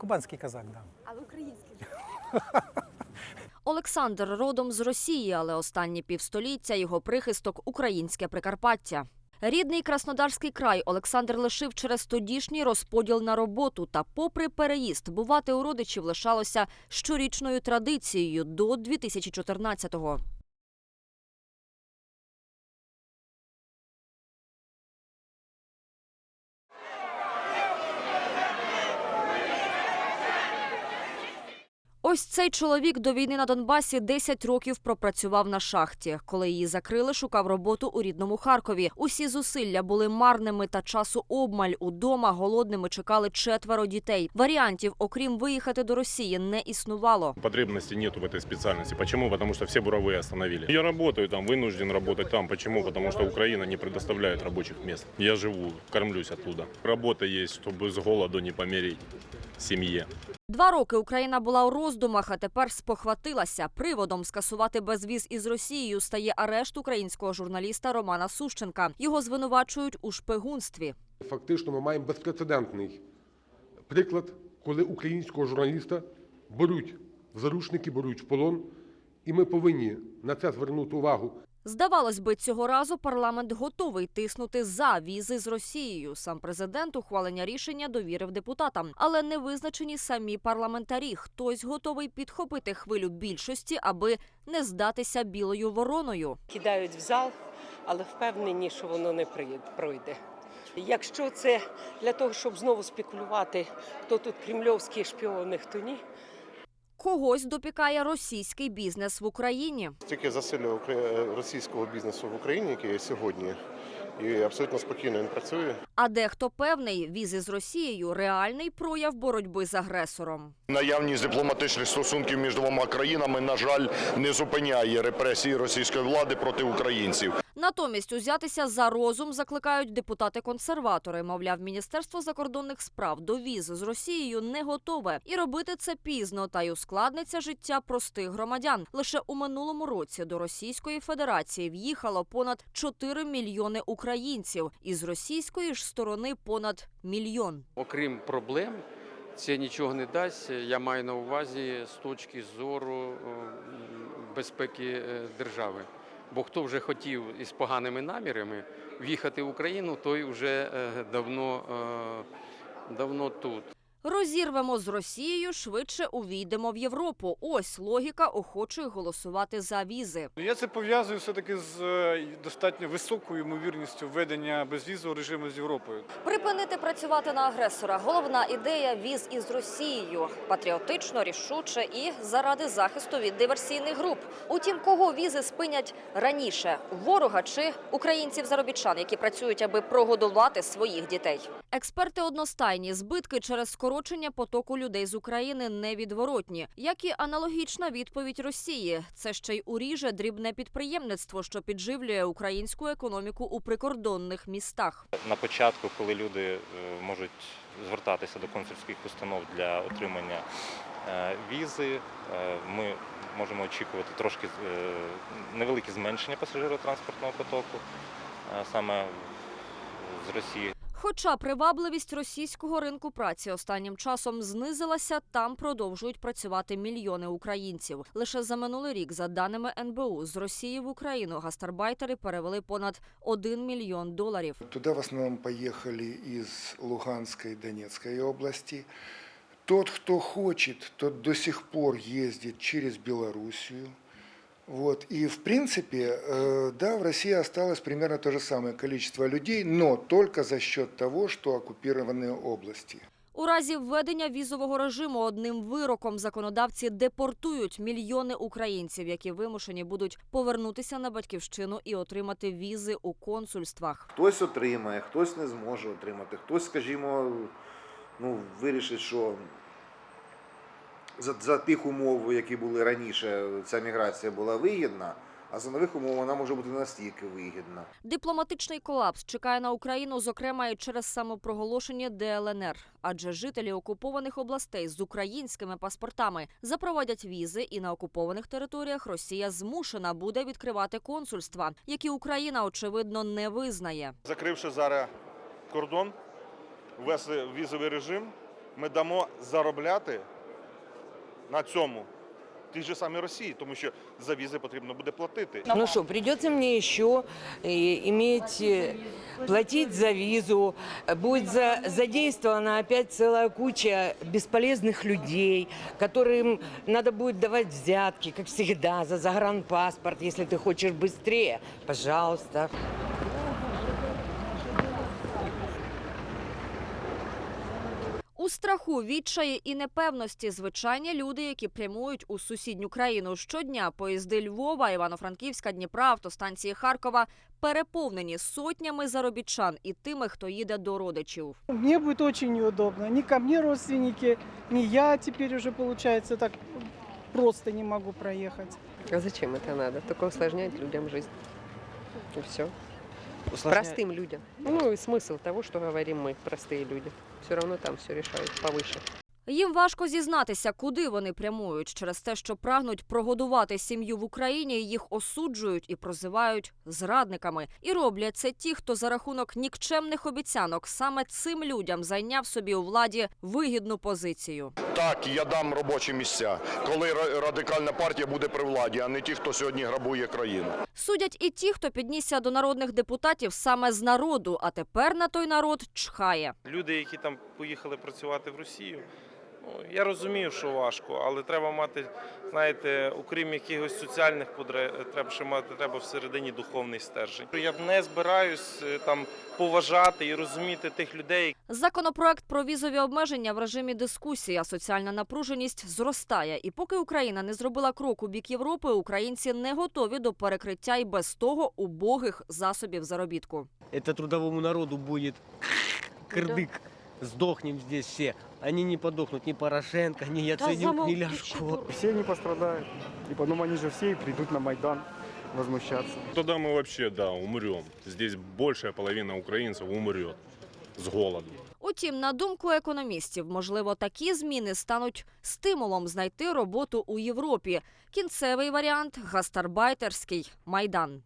Кубанський казак, да. Але український. Олександр родом з Росії, але останні півстоліття його прихисток українське Прикарпаття. Рідний Краснодарський край Олександр лишив через тодішній розподіл на роботу. Та, попри переїзд, бувати у родичів лишалося щорічною традицією до 2014-го. Ось цей чоловік до війни на Донбасі 10 років пропрацював на шахті. Коли її закрили, шукав роботу у рідному Харкові. Усі зусилля були марними та часу обмаль. Удома голодними чекали четверо дітей. Варіантів, окрім виїхати до Росії, не існувало. Потребности нету в этой специальности. Почему? Потому что все буровые остановили. Я работаю там, вынужден работать там. Почему? Потому что Украина не предоставляет рабочих мест. Я живу, кормлюсь оттуда. Работа есть, чтобы с голоду не помереть семье. Два роки Україна була у роздумах, а тепер спохватилася. Приводом скасувати безвіз із Росією стає арешт українського журналіста Романа Сущенка. Його звинувачують у шпигунстві. Фактично, ми маємо безпрецедентний приклад, коли українського журналіста беруть в заручники, беруть в полон, і ми повинні на це звернути увагу. Здавалось би, цього разу парламент готовий тиснути за візи з Росією. Сам президент ухвалення рішення довірив депутатам, але не визначені самі парламентарі. Хтось готовий підхопити хвилю більшості, аби не здатися білою вороною. кидають в зал, але впевнені, що воно не пройде. Якщо це для того, щоб знову спекулювати, хто тут кремльовські шпіони, хто ні, Когось допікає російський бізнес в Україні. Тільки засилля російського бізнесу в Україні, який є сьогодні, і абсолютно спокійно він працює. А дехто певний, візи з Росією реальний прояв боротьби з агресором. Наявність дипломатичних стосунків між двома країнами, на жаль, не зупиняє репресії російської влади проти українців. Натомість узятися за розум закликають депутати-консерватори. Мовляв, міністерство закордонних справ до віз з Росією не готове, і робити це пізно та й ускладниться життя простих громадян. Лише у минулому році до Російської Федерації в'їхало понад 4 мільйони українців, і з російської ж сторони понад мільйон. Окрім проблем, це нічого не дасть. Я маю на увазі з точки зору е, безпеки е, держави. Бо хто вже хотів із поганими намірами в'їхати в Україну, той вже е, давно, е, давно тут. Розірвемо з Росією, швидше увійдемо в Європу. Ось логіка охочих голосувати за візи. Я це пов'язую все-таки з е, достатньо високою ймовірністю введення безвізового режиму з Європою. Припинити працювати на агресора. Головна ідея віз із Росією патріотично, рішуче і заради захисту від диверсійних груп. Утім, кого візи спинять раніше ворога чи українців-заробітчан, які працюють, аби прогодувати своїх дітей. Експерти одностайні збитки через скорочення потоку людей з України невідворотні, як і аналогічна відповідь Росії. Це ще й уріже дрібне підприємництво, що підживлює українську економіку у прикордонних містах. На початку, коли люди е, можуть звертатися до консульських установ для отримання е, візи, е, ми можемо очікувати трошки невелике зменшення пасажиротранспортного потоку саме з Росії. Хоча привабливість російського ринку праці останнім часом знизилася, там продовжують працювати мільйони українців. Лише за минулий рік, за даними НБУ, з Росії в Україну гастарбайтери перевели понад 1 мільйон доларів. Туда в основном поехали из Луганской и Донецкой области. Тот, кто хочет, тот до сих пор ездит через Белоруссию. Вот. И в принципе, э, да, в России осталось примерно то же самое количество людей, но только за счет того, что оккупированы области. У разі введення візового режиму одним вироком законодавці депортують мільйони українців, які вимушені будуть повернутися на батьківщину і отримати візи у консульствах. Хтось отримає, хтось не зможе отримати, хтось, скажімо, ну, вирішить, що за, за тих умов, які були раніше, ця міграція була вигідна, а за нових умов вона може бути настільки вигідна. Дипломатичний колапс чекає на Україну, зокрема і через самопроголошення ДЛНР. Адже жителі окупованих областей з українськими паспортами запровадять візи, і на окупованих територіях Росія змушена буде відкривати консульства, які Україна очевидно не визнає. Закривши зараз кордон, ввести візовий режим, ми дамо заробляти на цьому тій же самій Росії, тому що за візи потрібно буде платити. Ну що, придется мне еще иметь, э, платить за визу, будет за, задействована опять целая куча бесполезных людей, которым надо будет давать взятки, как всегда, за загранпаспорт, если ты хочешь быстрее, пожалуйста. У страху, відчаї і непевності звичайні люди, які прямують у сусідню країну щодня. Поїзди Львова, Івано-Франківська, Дніпра, автостанції Харкова переповнені сотнями заробітчан і тими, хто їде до родичів. Мне будет очень неудобно. Ни ко мне родственники, ни я теперь уже, получается, так просто не могу проехать. А зачем это надо? Только усложнять людям жизнь. И все. Простым людям. Ну и смысл того, что говорим мы, простые люди. Все равно там все решают повыше. Їм важко зізнатися, куди вони прямують через те, що прагнуть прогодувати сім'ю в Україні. Їх осуджують і прозивають зрадниками. І роблять це ті, хто за рахунок нікчемних обіцянок саме цим людям зайняв собі у владі вигідну позицію. Так, я дам робочі місця, коли радикальна партія буде при владі, а не ті, хто сьогодні грабує країну. Судять і ті, хто піднісся до народних депутатів саме з народу, а тепер на той народ чхає. Люди, які там поїхали працювати в Росію. Ну, я розумію, що важко, але треба мати, знаєте, окрім якихось соціальних потреб, ще мати треба всередині духовний стержень. Я не збираюсь е, там поважати і розуміти тих людей, Законопроект про візові обмеження в режимі дискусії, а соціальна напруженість зростає. І поки Україна не зробила крок у бік Європи, українці не готові до перекриття і без того убогих засобів заробітку. Это трудовому народу будет кырдык. Сдохнем здесь все. Они не подохнут ни Порошенко, ни Яценюк, ни Ляшко. Все не пострадают. И потом они же все придут на Майдан возмущаться. Тогда мы вообще, да, умрем. Здесь большая половина украинцев умрет с голоду. Утім, на думку економістів, можливо, такі зміни стануть стимулом знайти роботу у Європі. Кінцевий варіант гастарбайтерський майдан.